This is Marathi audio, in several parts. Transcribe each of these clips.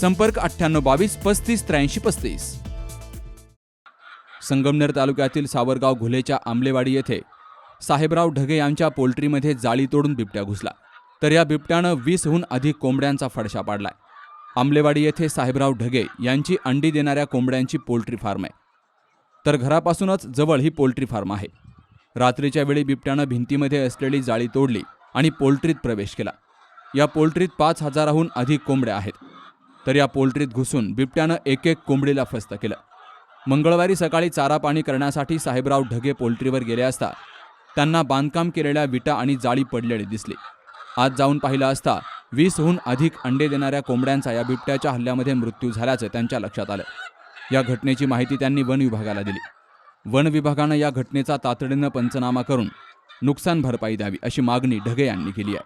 संपर्क अठ्ठ्याण्णव बावीस पस्तीस त्र्याऐंशी पस्तीस. संगमनेर तालुक्यातील सावरगाव घुलेच्या आंबलेवाडी येथे साहेबराव ढगे यांच्या पोल्ट्रीमध्ये जाळी तोडून बिबट्या घुसला. तर या बिबट्यानं वीसहून अधिक कोंबड्यांचा फडशा पाडलाय. आंबलेवाडी येथे साहेबराव ढगे यांची अंडी देणाऱ्या कोंबड्यांची पोल्ट्री फार्म आहे. तर घरापासूनच जवळ ही पोल्ट्री फार्म आहे. रात्रीच्या वेळी बिबट्यानं भिंतीमध्ये असलेली जाळी तोडली आणि पोल्ट्रीत प्रवेश केला. या पोल्ट्रीत पाच हजाराहून अधिक कोंबड्या आहेत. तर या पोल्ट्रीत घुसून बिबट्यानं एक एक कोंबडीला फस्त केलं. मंगळवारी सकाळी चारा पाणी करण्यासाठी साहेबराव ढगे पोल्ट्रीवर गेले असता त्यांना बांधकाम केलेल्या विटा आणि जाळी पडलेली दिसली. आज जाऊन पाहिलं असता वीसहून अधिक अंडे देणाऱ्या कोंबड्यांचा या बिबट्याच्या हल्ल्यामध्ये मृत्यू झाल्याचं त्यांच्या लक्षात आलं. या घटनेची माहिती त्यांनी वन विभागाला दिली. वन विभागानं या घटनेचा तातडीनं पंचनामा करून नुकसान भरपाई द्यावी अशी मागणी ढगे यांनी केली आहे.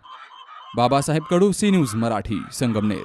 Babasaheb Kadu C news Marathi Sangamner.